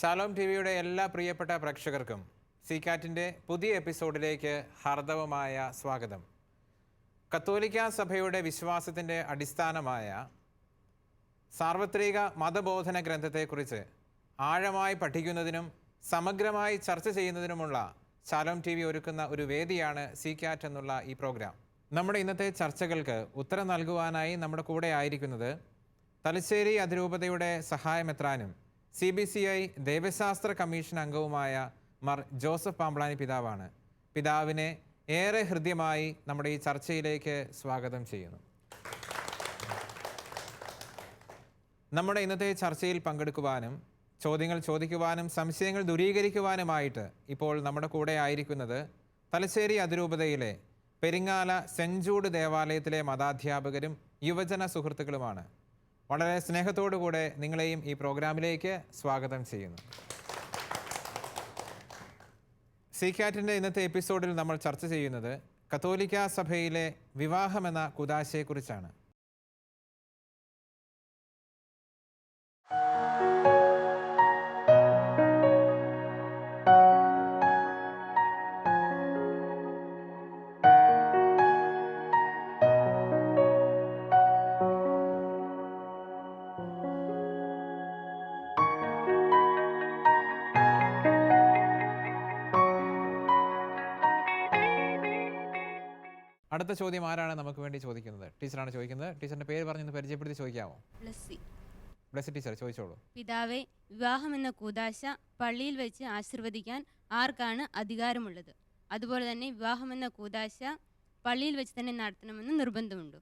Shalom T വിയുടെ എല്ലാ പ്രിയപ്പെട്ട പ്രേക്ഷകർക്കും സീക്കാറ്റിന്റെ പുതിയ എപ്പിസോഡിലേക്ക് ഹാർദവമായ സ്വാഗതം. കത്തോലിക്ക സഭയുടെ വിശ്വാസത്തിന്റെ അടിസ്ഥാനമായ സാർവത്രിക മതബോധന ഗ്രന്ഥത്തെക്കുറിച്ച് ആഴമായി പഠിക്കുന്നതിനും സമഗ്രമായി ചർച്ച ചെയ്യുന്നതിനുമുള്ള ശാലോം ടി വി ഒരുക്കുന്ന ഒരു വേദിയാണ് സീകാറ്റ് എന്നുള്ള ഈ പ്രോഗ്രാം. നമ്മുടെ ഇന്നത്തെ ചർച്ചകൾക്ക് ഉത്തരം നൽകുവാനായി നമ്മുടെ കൂടെ ആയിരിക്കുന്നത് തലശ്ശേരി അതിരൂപതയുടെ സഹായമെത്രാനും സി ബി സി ഐ ദൈവശാസ്ത്ര കമ്മീഷൻ അംഗവുമായ മർ ജോസഫ് പാമ്പ്ളാനി പിതാവാണ്. പിതാവിനെ ഏറെ ഹൃദ്യമായി നമ്മുടെ ഈ ചർച്ചയിലേക്ക് സ്വാഗതം ചെയ്യുന്നു. നമ്മുടെ ഇന്നത്തെ ചർച്ചയിൽ പങ്കെടുക്കുവാനും ചോദ്യങ്ങൾ ചോദിക്കുവാനും സംശയങ്ങൾ ദൂരീകരിക്കുവാനുമായിട്ട് ഇപ്പോൾ നമ്മുടെ കൂടെ ആയിരിക്കുന്നത് തലശ്ശേരി അതിരൂപതയിലെ പെരിങ്ങാല ജൂഡ് ദേവാലയത്തിലെ മതാധ്യാപകരും യുവജന സുഹൃത്തുക്കളുമാണ്. വളരെ സ്നേഹത്തോടുകൂടെ നിങ്ങളെയും ഈ പ്രോഗ്രാമിലേക്ക് സ്വാഗതം ചെയ്യുന്നു. സീക്കാറ്റിന്റെ ഇന്നത്തെ എപ്പിസോഡിൽ നമ്മൾ ചർച്ച ചെയ്യുന്നത് കത്തോലിക്ക സഭയിലെ വിവാഹമെന്ന കുതാശയെക്കുറിച്ചാണ് അടുത്ത ചോദ്യം ആരാണ് നമുക്ക് വേണ്ടി ചോദിക്കുന്നത്? ടീച്ചറാണ് ചോദിക്കുന്നത്. ടീച്ചറിന്റെ പേര് പറഞ്ഞൊന്ന് പരിചയപ്പെടുത്തി ചോദിക്കാമോ? ബ്ലസ്സി. ബ്ലസ് ടീച്ചർ ചോദിച്ചോളൂ. പിതാവെ വിവാഹമെന്ന കൂതാശ പള്ളിയിൽ വെച്ച് ആശീർവദിക്കാൻ ആർക്കാണ് അധികാരമുള്ളത്? അതുപോലെ തന്നെ വിവാഹം എന്ന കൂതാശ പള്ളിയിൽ വെച്ച് തന്നെ നടത്തണമെന്ന് നിർബന്ധമുണ്ട്?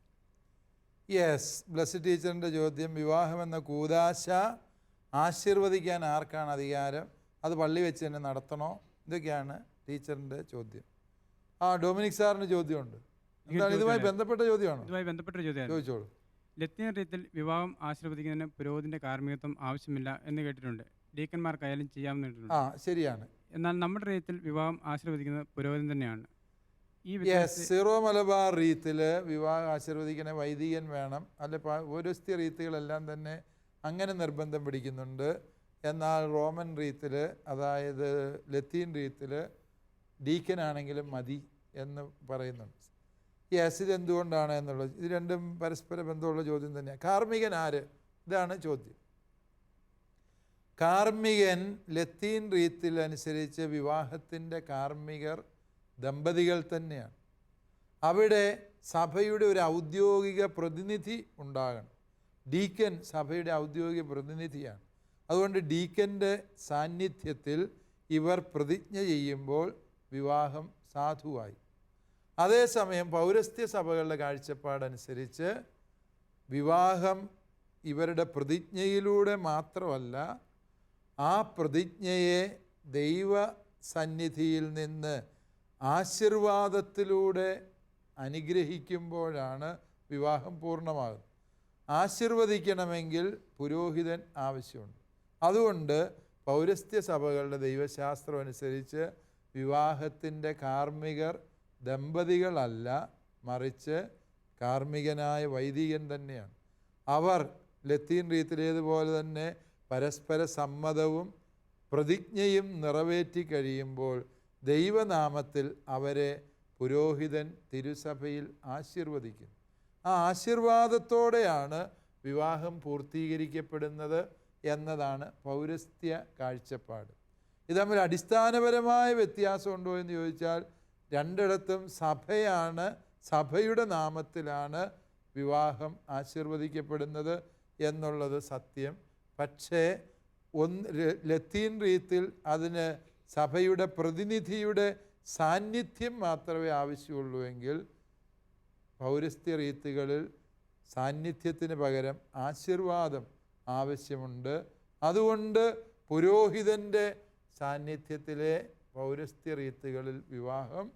യെസ് ബ്ലസ് ടീച്ചറിന്റെ ചോദ്യം വിവാഹം എന്ന കൂതാശ ആശീർവദിക്കാൻ ആർക്കാണ് അധികാരം? അത് പള്ളി വെച്ച് തന്നെ നടത്തണോ? ഇതൊക്കെയാണ് ടീച്ചറിന്റെ ചോദ്യം. ആ ഡൊമിനിക് സാറിന് ചോദ്യമുണ്ട്. എന്താണ് ഇതുമായി ബന്ധപ്പെട്ട ചോദ്യമാണ്? ഇതുമായി ബന്ധപ്പെട്ട ചോദ്യമാണ്. ചോദിച്ചോളൂ. ലത്തീൻ റീത്തിൽ വിവാഹം ആശീർവദിക്കുന്നതിന് പുരോഹിതന്റെ കാർമ്മികത്വം ആവശ്യമില്ല എന്ന് കേട്ടിട്ടുണ്ട്. ഡീക്കന്മാർക്കായാലും ചെയ്യാമെന്ന് കേട്ടിട്ടുണ്ട്. ആ ശരിയാണ്. എന്നാൽ നമ്മുടെ റീത്തിൽ വിവാഹം ആശീർവദിക്കുന്നത് പുരോഹിതൻ തന്നെയാണ്. ഈ യെസ് വ്യത്യാസത്തെ സീറോ മലബാർ റീത്തിൽ വിവാഹം ആശീർവദിക്കണ വൈദികൻ വേണം. അല്ല സ്ഥിതി റീത്തുകളെല്ലാം തന്നെ അങ്ങനെ നിർബന്ധം പിടിക്കുന്നുണ്ട്. എന്നാൽ റോമൻ റീത്തിൽ അതായത് ലത്തീൻ റീത്തിൽ ഡീക്കനാണെങ്കിലും മതി എന്ന് പറയുന്നുണ്ട്. യെസ് എന്തുകൊണ്ടാണ് എന്നുള്ളത്? ഇത് രണ്ടും പരസ്പര ബന്ധമുള്ള ചോദ്യം തന്നെയാണ്. കാർമ്മികൻ ആര്? ഇതാണ് ചോദ്യം. കാർമ്മികൻ ലത്തീൻ റീത്തിൽ അനുസരിച്ച് വിവാഹത്തിന്റെ കാർമ്മികർ ദമ്പതികൾ തന്നെയാണ്. അവിടെ സഭയുടെ ഒരു ഔദ്യോഗിക പ്രതിനിധി ഉണ്ടാകണം. ഡീക്കൻ സഭയുടെ ഔദ്യോഗിക പ്രതിനിധിയാണ്. അതുകൊണ്ട് ഡീക്കന്റെ സാന്നിധ്യത്തിൽ ഇവർ പ്രതിജ്ഞ ചെയ്യുമ്പോൾ വിവാഹം സാധുവായി. അതേസമയം പൗരസ്ത്യ സഭകളുടെ കാഴ്ചപ്പാടനുസരിച്ച് വിവാഹം ഇവരുടെ പ്രതിജ്ഞയിലൂടെ മാത്രമല്ല ആ പ്രതിജ്ഞയെ ദൈവ സന്നിധിയിൽ നിന്ന് ആശീർവാദത്തിലൂടെ അനുഗ്രഹിക്കുമ്പോഴാണ് വിവാഹം പൂർണമാകുന്നത്. ആശീർവദിക്കണമെങ്കിൽ പുരോഹിതൻ ആവശ്യമുണ്ട്. അതുകൊണ്ട് പൗരസ്ത്യ സഭകളുടെ ദൈവശാസ്ത്രം അനുസരിച്ച് വിവാഹത്തിന്റെ കാർമ്മികർ ദമ്പതികളല്ല മറിച്ച് കാർമ്മികനായ വൈദികൻ തന്നെയാണ്. അവർ ലത്തീൻ റീത്തിലേതുപോലെ തന്നെ പരസ്പര സമ്മതവും പ്രതിജ്ഞയും നിറവേറ്റി കഴിയുമ്പോൾ ദൈവനാമത്തിൽ അവരെ പുരോഹിതൻ തിരുസഭയിൽ ആശീർവദിക്കും ആ ആശീർവാദത്തോടെയാണ് വിവാഹം പൂർത്തീകരിക്കപ്പെടുന്നത് എന്നതാണ് പൗരസ്ത്യ കാഴ്ചപ്പാട്. ഇത് തമ്മിൽ അടിസ്ഥാനപരമായ വ്യത്യാസമുണ്ടോ എന്ന് ചോദിച്ചാൽ രണ്ടിടത്തും സഭയാണ് സഭയുടെ നാമത്തിലാണ് വിവാഹം ആശീർവദിക്കപ്പെടുന്നത് എന്നുള്ളത് സത്യം. പക്ഷേ ഒന്ന് ലത്തീൻ റീത്തിൽ അതിന് സഭയുടെ പ്രതിനിധിയുടെ സാന്നിധ്യം മാത്രമേ ആവശ്യമുള്ളൂ എങ്കിൽ പൗരസ്ത്യ രീതികളിൽ സാന്നിധ്യത്തിന് പകരം ആശീർവാദം ആവശ്യമുണ്ട്. അതുകൊണ്ട് പുരോഹിതന്റെ സാന്നിധ്യത്തിലെ പൗരസ്ത്യ റീത്തുകളിൽ വിവാഹം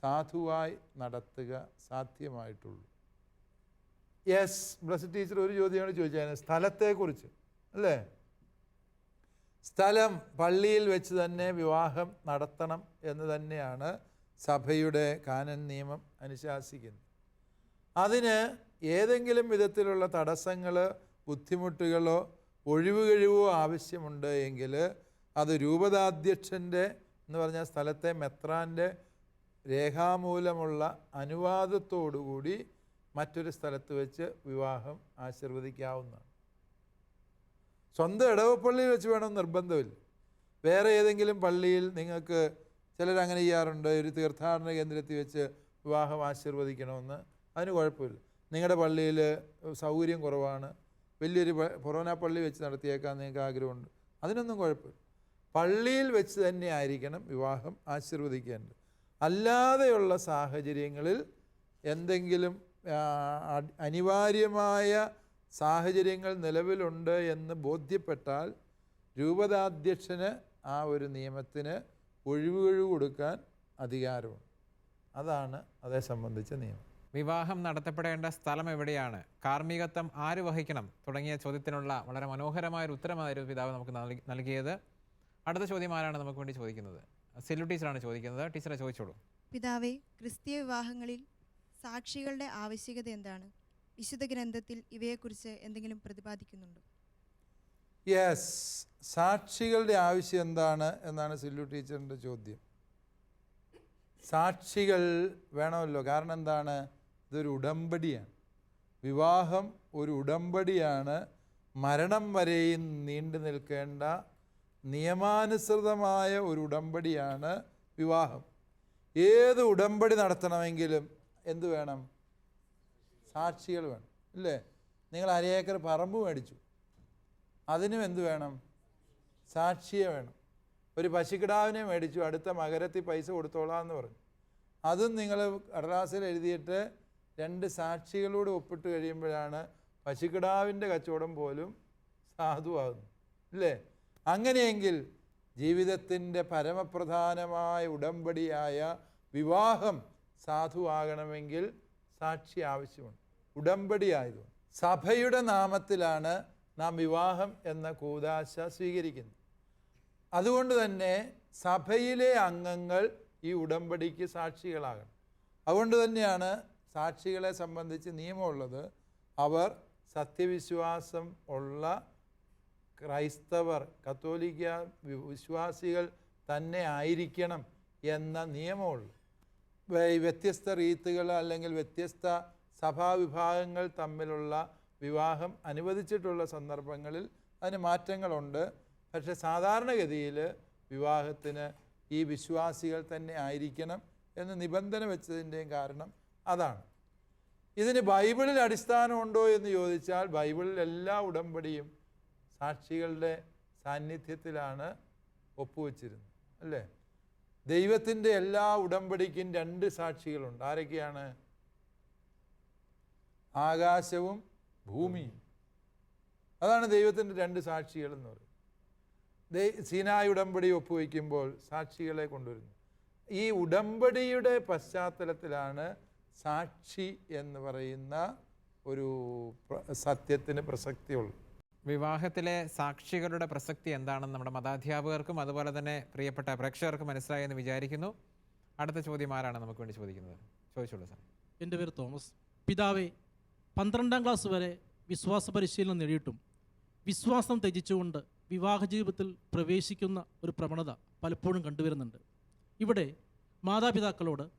സാധുവായി നടത്തുക സാധ്യമായിട്ടുള്ളൂ. യെസ് ബ്ലസ് ടീച്ചർ ഒരു ചോദ്യമാണ് ചോദിച്ചത്. സ്ഥലത്തെക്കുറിച്ച് അല്ലേ? സ്ഥലം പള്ളിയിൽ വെച്ച് തന്നെ വിവാഹം നടത്തണം എന്ന് തന്നെയാണ് സഭയുടെ കാനൻ നിയമം അനുശാസിക്കുന്നത്. അതിന് ഏതെങ്കിലും വിധത്തിലുള്ള തടസ്സങ്ങൾ ബുദ്ധിമുട്ടുകളോ ഒഴിവുകഴിവോ ആവശ്യമുണ്ട് എങ്കിൽ അത് രൂപതാധ്യക്ഷന്റെ എന്ന് പറഞ്ഞ സ്ഥലത്തെ മെത്രാന്റെ രേഖാമൂലമുള്ള അനുവാദത്തോടുകൂടി മറ്റൊരു സ്ഥലത്ത് വെച്ച് വിവാഹം ആശീർവദിക്കാവുന്നതാണ്. സ്വന്തം ഇടവപ്പള്ളിയിൽ വെച്ച് വേണം നിർബന്ധമില്ല. വേറെ ഏതെങ്കിലും പള്ളിയിൽ നിങ്ങൾക്ക് ചിലരങ്ങനെ ചെയ്യാറുണ്ട് ഒരു തീർത്ഥാടന കേന്ദ്രത്തിൽ വെച്ച് വിവാഹം ആശീർവദിക്കണമെന്ന്. അതിന് കുഴപ്പമില്ല. നിങ്ങളുടെ പള്ളിയിൽ സൗകര്യം കുറവാണ്. വലിയൊരു പൊറോന പള്ളി വെച്ച് നടത്തിയേക്കാൻ നിങ്ങൾക്ക് ആഗ്രഹമുണ്ട്. അതിനൊന്നും കുഴപ്പമില്ല. പള്ളിയിൽ വെച്ച് തന്നെ ആയിരിക്കണം വിവാഹം ആശീർവദിക്കേണ്ടത്. അല്ലാതെയുള്ള സാഹചര്യങ്ങളിൽ എന്തെങ്കിലും അനിവാര്യമായ സാഹചര്യങ്ങൾ നിലവിലുണ്ട് എന്ന് ബോധ്യപ്പെട്ടാൽ രൂപതാധ്യക്ഷന് ആ ഒരു നിയമത്തിന് ഒഴിവുകഴിവ് കൊടുക്കാൻ അധികാരമുണ്ട്. അതാണ് അതേ സംബന്ധിച്ച നിയമം. വിവാഹം നടത്തപ്പെടേണ്ട സ്ഥലം എവിടെയാണ്? കാർമ്മികത്വം ആര് വഹിക്കണം? തുടങ്ങിയ ചോദ്യത്തിനുള്ള വളരെ മനോഹരമായ ഒരു ഉത്തരമായിരുന്നു പിതാവ് നമുക്ക് നൽകി- നൽകിയത്. അടുത്ത ചോദ്യം ആരാണ് നമുക്ക് വേണ്ടി ചോദിക്കുന്നത്? സെല്ലു ടീച്ചറാണ് ചോദിക്കുന്നത്. ടീച്ചറെ ചോദിച്ചോളൂ. പിതാവേ ക്രിസ്തീയ വിവാഹങ്ങളിൽ സാക്ഷികളുടെ ആവശ്യകത എന്താണ്? വിശുദ്ധ ഗ്രന്ഥത്തിൽ ഇവയെക്കുറിച്ച് എന്തെങ്കിലും പ്രതിപാദിക്കുന്നുണ്ടോ? യെസ് സാക്ഷികളുടെ ആവശ്യം എന്താണ് എന്നാണ് സില്ലു ടീച്ചറിന്റെ ചോദ്യം. സാക്ഷികൾ വേണമല്ലോ. കാരണം എന്താണ്? ഇതൊരു ഉടമ്പടിയാണ്. വിവാഹം ഒരു ഉടമ്പടിയാണ്. മരണം വരെയും നീണ്ടു നിൽക്കേണ്ട നിയമാനുസൃതമായ ഒരു ഉടമ്പടിയാണ് വിവാഹം. ഏത് ഉടമ്പടി നടത്തണമെങ്കിലും എന്ത് വേണം? സാക്ഷികൾ വേണം ഇല്ലേ? നിങ്ങൾ അരയേക്കർ പറമ്പ് മേടിച്ചു. അതിനും എന്ത് വേണം? സാക്ഷിയെ വേണം. ഒരു പശുക്കിടാവിനെ മേടിച്ചു അടുത്ത മകരത്തിൽ പൈസ കൊടുത്തോളാം എന്ന് പറഞ്ഞു. അതും നിങ്ങൾ കടലാസിൽ എഴുതിയിട്ട് രണ്ട് സാക്ഷികളോട് ഒപ്പിട്ട് കഴിയുമ്പോഴാണ് പശുക്കിടാവിന്റെ കച്ചവടം പോലും സാധുവാകുന്നു ഇല്ലേ? അങ്ങനെയെങ്കിൽ ജീവിതത്തിന്റെ പരമപ്രധാനമായ ഉടമ്പടിയായ വിവാഹം സാധുവാകണമെങ്കിൽ സാക്ഷി ആവശ്യമുണ്ട് ഉടമ്പടി ആയതുകൊണ്ട്. സഭയുടെ നാമത്തിലാണ് നാം വിവാഹം എന്ന കൂതാശ സ്വീകരിക്കുന്നത്. അതുകൊണ്ട് തന്നെ സഭയിലെ അംഗങ്ങൾ ഈ ഉടമ്പടിക്ക് സാക്ഷികളാകണം. അതുകൊണ്ട് തന്നെയാണ് സാക്ഷികളെ സംബന്ധിച്ച് നിയമമുള്ളത്. അവർ സത്യവിശ്വാസം ഉള്ള ക്രൈസ്തവർ കത്തോലിക്ക വിശ്വാസികൾ തന്നെ ആയിരിക്കണം എന്ന നിയമമുള്ളൂ. വ്യത്യസ്ത റീത്തുകൾ അല്ലെങ്കിൽ വ്യത്യസ്ത സഭാവിഭാഗങ്ങൾ തമ്മിലുള്ള വിവാഹം അനുവദിച്ചിട്ടുള്ള സന്ദർഭങ്ങളിൽ അതിന് മാറ്റങ്ങളുണ്ട്. പക്ഷെ സാധാരണഗതിയിൽ വിവാഹത്തിന് ഈ വിശ്വാസികൾ തന്നെ ആയിരിക്കണം എന്ന് നിബന്ധന വെച്ചതിന്റെയും കാരണം അതാണ്. ഇതിന് ബൈബിളിൽ അടിസ്ഥാനമുണ്ടോ എന്ന് ചോദിച്ചാൽ ബൈബിളിൽ എല്ലാ ഉടമ്പടിയും സാക്ഷികളുടെ സാന്നിധ്യത്തിലാണ് ഒപ്പുവെച്ചിരുന്നത് അല്ലേ? ദൈവത്തിന്റെ എല്ലാ ഉടമ്പടിക്കും രണ്ട് സാക്ഷികളുണ്ട്. ആരൊക്കെയാണ്? ആകാശവും ഭൂമിയും. അതാണ് ദൈവത്തിന്റെ രണ്ട് സാക്ഷികൾ എന്ന് പറയുന്നത്. സീനായ് ഉടമ്പടി ഒപ്പുവയ്ക്കുമ്പോൾ സാക്ഷികളെ കൊണ്ടുവരുന്നു. ഈ ഉടമ്പടിയുടെ പശ്ചാത്തലത്തിലാണ് സാക്ഷി എന്ന് പറയുന്ന ഒരു സത്യത്തിന് പ്രസക്തിയുള്ളത്. വിവാഹത്തിലെ സാക്ഷികളുടെ പ്രസക്തി എന്താണെന്ന് നമ്മുടെ മതാധ്യാപകർക്കും അതുപോലെ തന്നെ പ്രിയപ്പെട്ട പ്രേക്ഷകർക്കും മനസ്സിലായെന്ന് വിചാരിക്കുന്നു. അടുത്ത ചോദ്യം ആരാണ് നമുക്ക് വേണ്ടി ചോദിക്കുന്നത്? ചോദിച്ചോളൂ സാർ. എന്റെ പേര് തോമസ്. പിതാവെ പന്ത്രണ്ടാം ക്ലാസ് വരെ വിശ്വാസ പരിശീലനം നേടിയിട്ടും വിശ്വാസം ത്യജിച്ചുകൊണ്ട് വിവാഹ ജീവിതത്തിൽ പ്രവേശിക്കുന്ന ഒരു പ്രവണത പലപ്പോഴും കണ്ടുവരുന്നുണ്ട്. ഇവിടെ മാതാപിതാക്കളോട്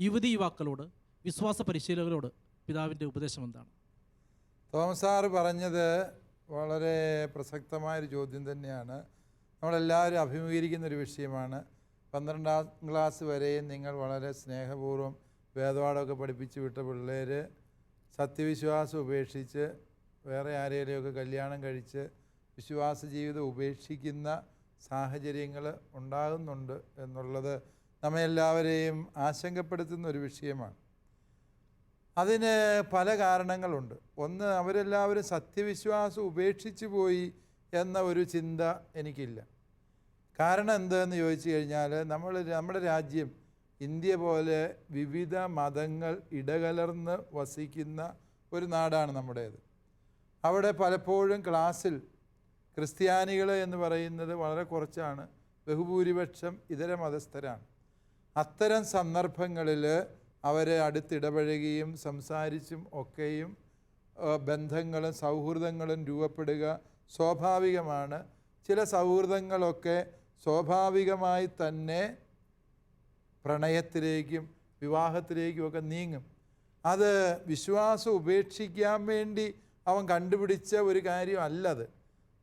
യുവതി യുവാക്കളോട് വിശ്വാസ പരിശീലകരോട് പിതാവിന്റെ ഉപദേശം എന്താണ്? തോമസ് സാറ് പറഞ്ഞത് വളരെ പ്രസക്തമായൊരു ചോദ്യം തന്നെയാണ്. നമ്മളെല്ലാവരും അഭിമുഖീകരിക്കുന്ന ഒരു വിഷയമാണ്. പന്ത്രണ്ടാം ക്ലാസ് വരെയും നിങ്ങൾ വളരെ സ്നേഹപൂർവം വേദപാഠമൊക്കെ പഠിപ്പിച്ച് വിട്ട പിള്ളേർ സത്യവിശ്വാസം ഉപേക്ഷിച്ച് വേറെ ആരെങ്കിലുമൊക്കെ കല്യാണം കഴിച്ച് വിശ്വാസ ജീവിതം ഉപേക്ഷിക്കുന്ന സാഹചര്യങ്ങൾ ഉണ്ടാകുന്നുണ്ട് എന്നുള്ളത് നമ്മെല്ലാവരെയും ആശങ്കപ്പെടുത്തുന്ന ഒരു വിഷയമാണ്. അതിന് പല കാരണങ്ങളുണ്ട്. ഒന്ന് അവരെല്ലാവരും സത്യവിശ്വാസം ഉപേക്ഷിച്ചു പോയി എന്ന ഒരു ചിന്ത എനിക്കില്ല. കാരണം എന്തെന്ന് ചോദിച്ചു കഴിഞ്ഞാൽ നമ്മൾ നമ്മുടെ രാജ്യം ഇന്ത്യ പോലെ വിവിധ മതങ്ങൾ ഇടകലർന്ന് വസിക്കുന്ന ഒരു നാടാണ് നമ്മുടേത്. അവിടെ പലപ്പോഴും ക്ലാസ്സിൽ ക്രിസ്ത്യാനികൾ എന്ന് പറയുന്നത് വളരെ കുറച്ചാണ്. ബഹുഭൂരിപക്ഷം ഇതര മതസ്ഥരാണ്. അത്തരം സന്ദർഭങ്ങളിൽ അവരെ അടുത്തിടപഴകിയും സംസാരിച്ചും ഒക്കെയും ബന്ധങ്ങളും സൗഹൃദങ്ങളും രൂപപ്പെടുക സ്വാഭാവികമാണ്. ചില സൗഹൃദങ്ങളൊക്കെ സ്വാഭാവികമായി തന്നെ പ്രണയത്തിലേക്കും വിവാഹത്തിലേക്കും ഒക്കെ നീങ്ങും. അത് വിശ്വാസം ഉപേക്ഷിക്കാൻ വേണ്ടി അവൻ കണ്ടുപിടിച്ച ഒരു കാര്യമല്ലത്.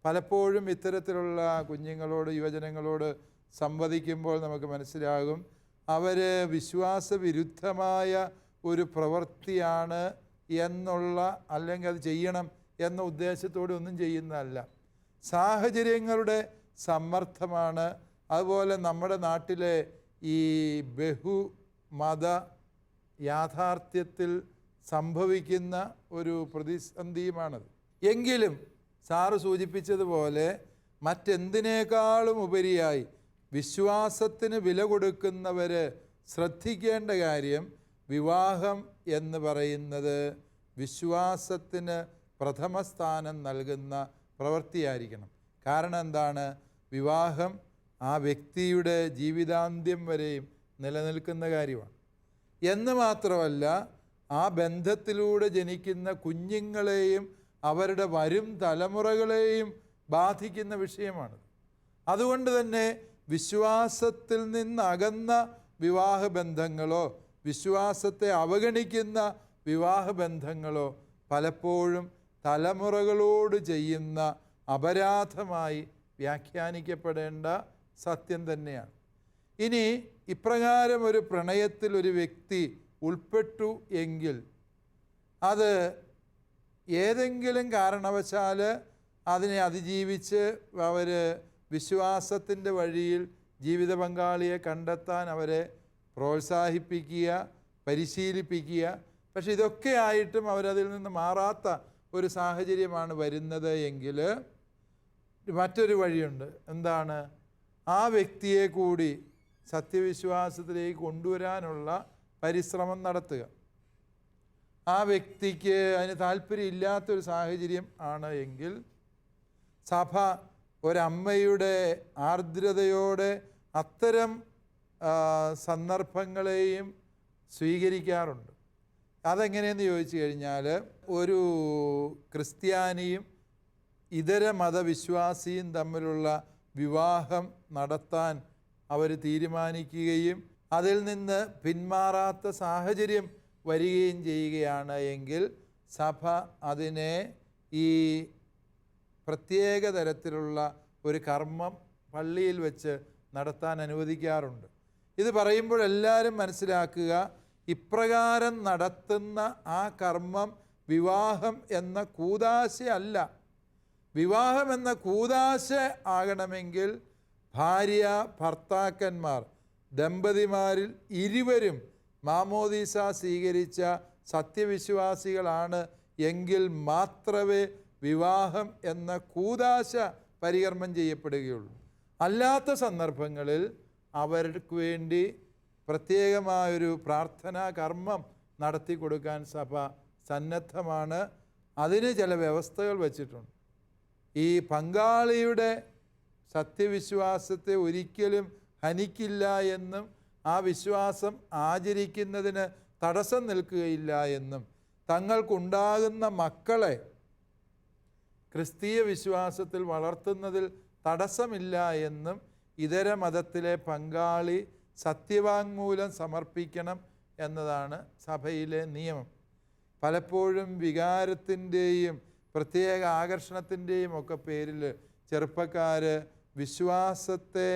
പലപ്പോഴും ഇത്തരത്തിലുള്ള കുഞ്ഞുങ്ങളോട് യുവജനങ്ങളോട് സംവദിക്കുമ്പോൾ നമുക്ക് മനസ്സിലാകും അവർ വിശ്വാസവിരുദ്ധമായ ഒരു പ്രവൃത്തിയാണ് എന്നുള്ള അല്ലെങ്കിൽ അത് ചെയ്യണം എന്ന ഉദ്ദേശത്തോടെ ഒന്നും ചെയ്യുന്നതല്ല. സാഹചര്യങ്ങളുടെ സമ്മർദ്ദമാണ്. അതുപോലെ നമ്മുടെ നാട്ടിലെ ഈ ബഹുമത യാഥാർത്ഥ്യത്തിൽ സംഭവിക്കുന്ന ഒരു പ്രതിസന്ധിയുമാണത്. എങ്കിലും സാറ് സൂചിപ്പിച്ചതുപോലെ മറ്റെന്തിനേക്കാളും ഉപരിയായി വിശ്വാസത്തിന് വില കൊടുക്കുന്നവർ ശ്രദ്ധിക്കേണ്ട കാര്യം വിവാഹം എന്ന് പറയുന്നത് വിശ്വാസത്തിന് പ്രഥമ സ്ഥാനം നൽകുന്ന പ്രവൃത്തിയായിരിക്കണം. കാരണം എന്താണ്? വിവാഹം ആ വ്യക്തിയുടെ ജീവിതാന്ത്യം വരെയും നിലനിൽക്കുന്ന കാര്യമാണ്. എന്ന് മാത്രമല്ല ആ ബന്ധത്തിലൂടെ ജനിക്കുന്ന കുഞ്ഞുങ്ങളെയും അവരുടെ വരും തലമുറകളെയും ബാധിക്കുന്ന വിഷയമാണ് അതുകൊണ്ട് തന്നെ വിശ്വാസത്തിൽ നിന്നകന്ന വിവാഹബന്ധങ്ങളോ വിശ്വാസത്തെ അവഗണിക്കുന്ന വിവാഹബന്ധങ്ങളോ പലപ്പോഴും തലമുറകളോട് ചെയ്യുന്ന അപരാധമായി വ്യാഖ്യാനിക്കപ്പെടേണ്ട സത്യം തന്നെയാണ്. ഇനി ഇപ്രകാരം ഒരു പ്രണയത്തിൽ ഒരു വ്യക്തി ഉൾപ്പെട്ടു എങ്കിൽ അത് ഏതെങ്കിലും കാരണവശാൽ അതിനെ അതിജീവിച്ച് അവർ വിശ്വാസത്തിന്റെ വഴിയിൽ ജീവിത പങ്കാളിയെ കണ്ടെത്താൻ അവരെ പ്രോത്സാഹിപ്പിക്കുക പരിശീലിപ്പിക്കുക. പക്ഷെ ഇതൊക്കെ ആയിട്ടും അവരതിൽ നിന്ന് മാറാത്ത ഒരു സാഹചര്യമാണ് വരുന്നത് എങ്കിൽ മറ്റൊരു വഴിയുണ്ട്. എന്താണ്? ആ വ്യക്തിയെ കൂടി സത്യവിശ്വാസത്തിലേക്ക് കൊണ്ടുവരാനുള്ള പരിശ്രമം നടത്തുക. ആ വ്യക്തിക്ക് അതിന് താല്പര്യമില്ലാത്തൊരു സാഹചര്യം ആണ് എങ്കിൽ സഭ ഒരമ്മയുടെ ആർദ്രതയോടെ അത്തരം സന്ദർഭങ്ങളെയും സ്വീകരിക്കാറുണ്ട്. അതെങ്ങനെയെന്ന് ചോദിച്ചു കഴിഞ്ഞാൽ ഒരു ക്രിസ്ത്യാനിയും ഇതര മതവിശ്വാസിയും തമ്മിലുള്ള വിവാഹം നടത്താൻ അവർ തീരുമാനിക്കുകയും അതിൽ നിന്ന് പിന്മാറാത്ത സാഹചര്യം വരികയും ചെയ്യുകയാണ് എങ്കിൽ സഭ അതിനെ ഈ പ്രത്യേക തരത്തിലുള്ള ഒരു കർമ്മം പള്ളിയിൽ വെച്ച് നടത്താൻ അനുവദിക്കാറുണ്ട്. ഇത് പറയുമ്പോൾ എല്ലാവരും മനസ്സിലാക്കുക ഇപ്രകാരം നടത്തുന്ന ആ കർമ്മം വിവാഹം എന്ന കൂതാശയല്ല വിവാഹം എന്ന കൂതാശ ആകണമെങ്കിൽ ഭാര്യ ഭർത്താക്കന്മാർ ദമ്പതിമാരിൽ ഇരുവരും മാമോദീസ സ്വീകരിച്ച സത്യവിശ്വാസികളാണ് എങ്കിൽ മാത്രമേ വിവാഹം എന്ന കൂതാശ പരികർമ്മം ചെയ്യപ്പെടുകയുള്ളൂ. അല്ലാത്ത സന്ദർഭങ്ങളിൽ അവർക്ക് വേണ്ടി പ്രത്യേകമായൊരു പ്രാർത്ഥനാ കർമ്മം നടത്തി കൊടുക്കാൻ സഭ സന്നദ്ധമാണ്. അതിന് ചില വ്യവസ്ഥകൾ വച്ചിട്ടുണ്ട്. ഈ പങ്കാളിയുടെ സത്യവിശ്വാസത്തെ ഒരിക്കലും ഹനിക്കില്ല എന്നും ആ വിശ്വാസം ആചരിക്കുന്നതിന് തടസ്സം നിൽക്കുകയില്ല എന്നും തങ്ങൾക്കുണ്ടാകുന്ന മക്കളെ ക്രിസ്തീയ വിശ്വാസത്തിൽ വളർത്തുന്നതിൽ തടസ്സമില്ല എന്നും ഇതര മതത്തിലെ പങ്കാളി സത്യവാങ്മൂലം സമർപ്പിക്കണം എന്നതാണ് സഭയിലെ നിയമം. പലപ്പോഴും വികാരത്തിന്റെയും പ്രത്യേക ആകർഷണത്തിന്റെയും ഒക്കെ പേരിൽ ചെറുപ്പക്കാർ വിശ്വാസത്തെ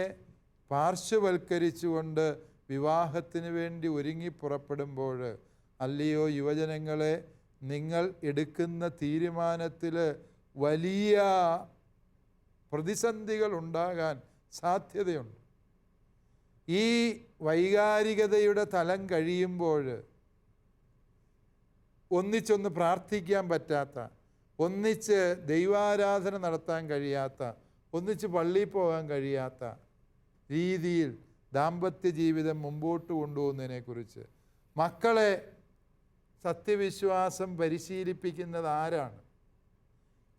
പാർശ്വവൽക്കരിച്ചുകൊണ്ട് വിവാഹത്തിന് വേണ്ടി ഒരുങ്ങി പുറപ്പെടുമ്പോൾ അല്ലയോ യുവജനങ്ങളെ നിങ്ങൾ എടുക്കുന്ന തീരുമാനത്തിൽ വലിയ പ്രതിസന്ധികൾ ഉണ്ടാകാൻ സാധ്യതയുണ്ട്. ഈ വൈകാരികതയുടെ തലം കഴിയുമ്പോൾ ഒന്നിച്ചൊന്ന് പ്രാർത്ഥിക്കാൻ പറ്റാത്ത ഒന്നിച്ച് ദൈവാരാധന നടത്താൻ കഴിയാത്ത ഒന്നിച്ച് പള്ളിയിൽ പോകാൻ കഴിയാത്ത രീതിയിൽ ദാമ്പത്യ ജീവിതം മുമ്പോട്ട് കൊണ്ടുപോകുന്നതിനെക്കുറിച്ച് മക്കളെ സത്യവിശ്വാസം പരിശീലിപ്പിക്കുന്നത് ആരാണ്?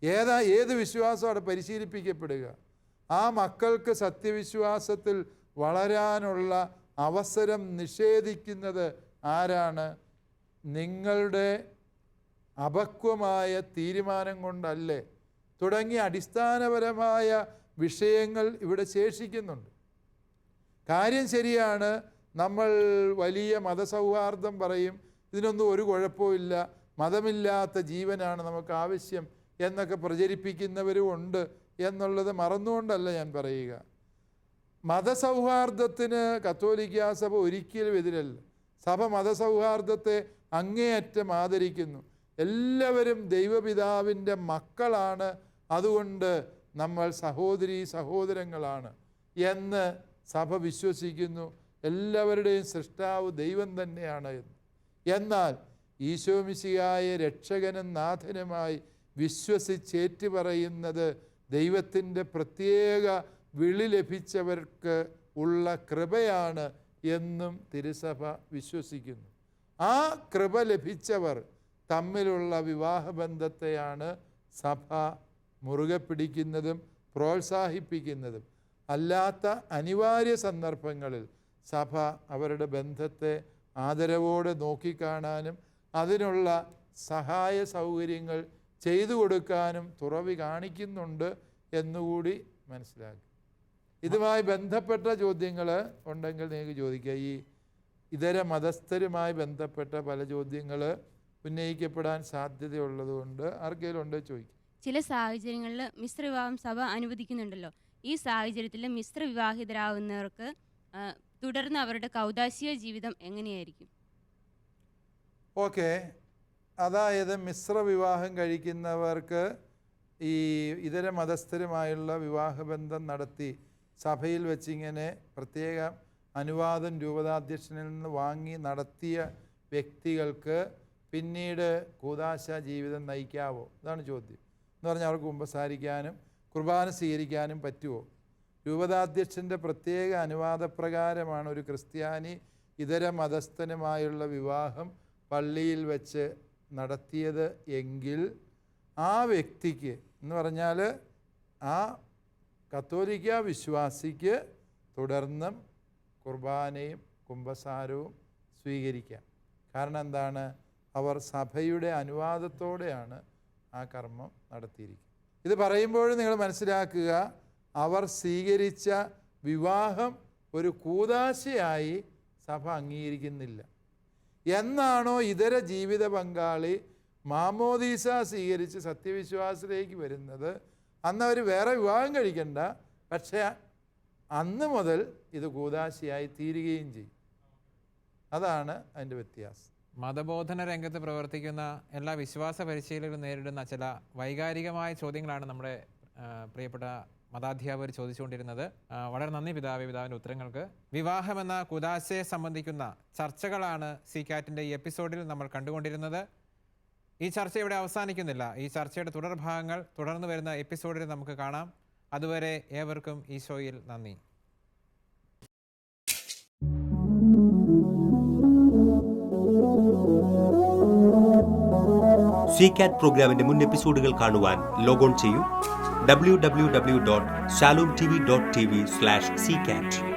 ഏതാ ഏത് വിശ്വാസം അവിടെ പരിശീലിപ്പിക്കപ്പെടുക. ആ മക്കൾക്ക് സത്യവിശ്വാസത്തിൽ വളരാനുള്ള അവസരം നിഷേധിക്കുന്നത് ആരാണ്? നിങ്ങളുടെ അപക്വമായ തീരുമാനം കൊണ്ടല്ലേ. തുടങ്ങിയ അടിസ്ഥാനപരമായ വിഷയങ്ങൾ ഇവിടെ ശേഷിക്കുന്നുണ്ട്. കാര്യം ശരിയാണ് നമ്മൾ വലിയ മതസൗഹാർദ്ദം പറയും ഇതിനൊന്നും ഒരു കുഴപ്പമില്ല മതമില്ലാത്ത ജീവനാണ് നമുക്ക് ആവശ്യം. എന്നൊക്കെ പ്രചരിപ്പിക്കുന്നവരും ഉണ്ട് എന്നുള്ളത് മറന്നുകൊണ്ടല്ല ഞാൻ പറയുക. മതസൗഹാർദ്ദത്തിന് കത്തോലിക്ക സഭ ഒരിക്കലും എതിരല്ല. സഭ മതസൗഹാർദ്ദത്തെ അങ്ങേയറ്റം ആദരിക്കുന്നു. എല്ലാവരും ദൈവപിതാവിന്റെ മക്കളാണ്. അതുകൊണ്ട് നമ്മൾ സഹോദരി സഹോദരങ്ങളാണ് എന്ന് സഭ വിശ്വസിക്കുന്നു. എല്ലാവരുടെയും സൃഷ്ടാവ് ദൈവം തന്നെയാണ് എന്ന്. എന്നാൽ ഈശോമിശിയായ രക്ഷകനും നാഥനുമായി വിശ്വസിച്ചേറ്റു പറയുന്നത് ദൈവത്തിന്റെ പ്രത്യേക വിളി ലഭിച്ചവർക്ക് ഉള്ള കൃപയാണ് എന്നും തിരുസഭ വിശ്വസിക്കുന്നു. ആ കൃപ ലഭിച്ചവർ തമ്മിലുള്ള വിവാഹബന്ധത്തെയാണ് സഭ മുറുകെ പിടിക്കുന്നതും പ്രോത്സാഹിപ്പിക്കുന്നതും. അല്ലാത്ത അനിവാര്യ സന്ദർഭങ്ങളിൽ സഭ അവരുടെ ബന്ധത്തെ ആദരവോടെ നോക്കിക്കാണാനും അതിനുള്ള സഹായ സൗകര്യങ്ങൾ ചെയ്തു കൊടുക്കാനും തുറവി കാണിക്കുന്നുണ്ട് എന്നുകൂടി മനസ്സിലാക്കുക ഇതുമായി ബന്ധപ്പെട്ട ചോദ്യങ്ങൾ ഉണ്ടെങ്കിൽ നിങ്ങൾക്ക് ചോദിക്കാം. ഈ ഇതര മതസ്ഥരുമായി ബന്ധപ്പെട്ട പല ചോദ്യങ്ങൾ ഉന്നയിക്കപ്പെടാൻ സാധ്യതയുള്ളതുകൊണ്ട് ആർക്കെങ്കിലും ഉണ്ടോ ചോദിക്കും. ചില സാഹചര്യങ്ങളിൽ മിശ്ര വിവാഹം സഭ അനുവദിക്കുന്നുണ്ടല്ലോ. ഈ സാഹചര്യത്തിൽ മിശ്ര വിവാഹിതരാകുന്നവർക്ക് തുടർന്ന് അവരുടെ കൗതാശിക ജീവിതം എങ്ങനെയായിരിക്കും? ഓക്കെ. അതായത് മിശ്ര വിവാഹം കഴിക്കുന്നവർക്ക് ഈ ഇതര മതസ്ഥരുമായുള്ള വിവാഹബന്ധം നടത്തി സഭയിൽ വെച്ചിങ്ങനെ പ്രത്യേക അനുവാദം രൂപതാധ്യക്ഷനിൽ നിന്ന് വാങ്ങി നടത്തിയ വ്യക്തികൾക്ക് പിന്നീട് കൂതാശ ജീവിതം നയിക്കാവോ? ഇതാണ് ചോദ്യം. എന്ന് പറഞ്ഞാൽ അവർക്ക് കുമ്പസാരിക്കാനും കുർബാന സ്വീകരിക്കാനും പറ്റുമോ രൂപതാധ്യക്ഷന്റെ പ്രത്യേക അനുവാദപ്രകാരമാണ് ഒരു ക്രിസ്ത്യാനി ഇതര മതസ്ഥനുമായുള്ള വിവാഹം പള്ളിയിൽ വെച്ച് നടത്തിയത് എങ്കിൽ ആ വ്യക്തിക്ക് എന്ന് പറഞ്ഞാൽ ആ കത്തോലിക്ക വിശ്വാസിക്ക് തുടർന്നും കുർബാനയും കുംഭസാരവും സ്വീകരിക്കാം. കാരണം എന്താണ്? അവർ സഭയുടെ അനുവാദത്തോടെയാണ് ആ കർമ്മം നടത്തിയിരിക്കുന്നത്. ഇത് പറയുമ്പോൾ നിങ്ങൾ മനസ്സിലാക്കുക അവർ സ്വീകരിച്ച വിവാഹം ഒരു കൂതാശയായി സഭ അംഗീകരിക്കുന്നില്ല. എന്നാണോ ഇതര ജീവിത പങ്കാളി മാമോദീസ സ്വീകരിച്ച് സത്യവിശ്വാസത്തിലേക്ക് വരുന്നത്? അന്ന് അവർ വേറെ വിവാഹം കഴിക്കണ്ട. പക്ഷേ അന്ന് മുതൽ ഇത് കൂതാശിയായി തീരുകയും ചെയ്യും. അതാണ് അതിന്റെ വ്യത്യാസം. മതബോധന രംഗത്ത് പ്രവർത്തിക്കുന്ന എല്ലാ വിശ്വാസ പരിശീലകരും നേരിടുന്ന ചില വൈകാരികമായ ചോദ്യങ്ങളാണ് നമ്മുടെ പ്രിയപ്പെട്ട മതാധ്യാപകർ ചോദിച്ചുകൊണ്ടിരുന്നത് വളരെ നന്ദി പിതാവ് പിതാവിന്റെ ഉത്തരങ്ങൾക്ക്. വിവാഹമെന്ന കുദാശയെ സംബന്ധിക്കുന്ന ചർച്ചകളാണ് സി കാറ്റിന്റെ ഈ എപ്പിസോഡിൽ നമ്മൾ കണ്ടുകൊണ്ടിരുന്നത്. ഈ ചർച്ച ഇവിടെ അവസാനിക്കുന്നില്ല. ഈ ചർച്ചയുടെ തുടർഭാഗങ്ങൾ തുടർന്ന് വരുന്ന എപ്പിസോഡിൽ നമുക്ക് കാണാം. അതുവരെ ഏവർക്കും ഈ ഷോയിൽ നന്ദി. സി കാറ്റ് പ്രോഗ്രാമിന്റെ മുൻ എപ്പിസോഡുകൾ കാണുവാൻ ലോഗോൺ ചെയ്യൂ. W W W dot Shalom T V dot T V slash C cat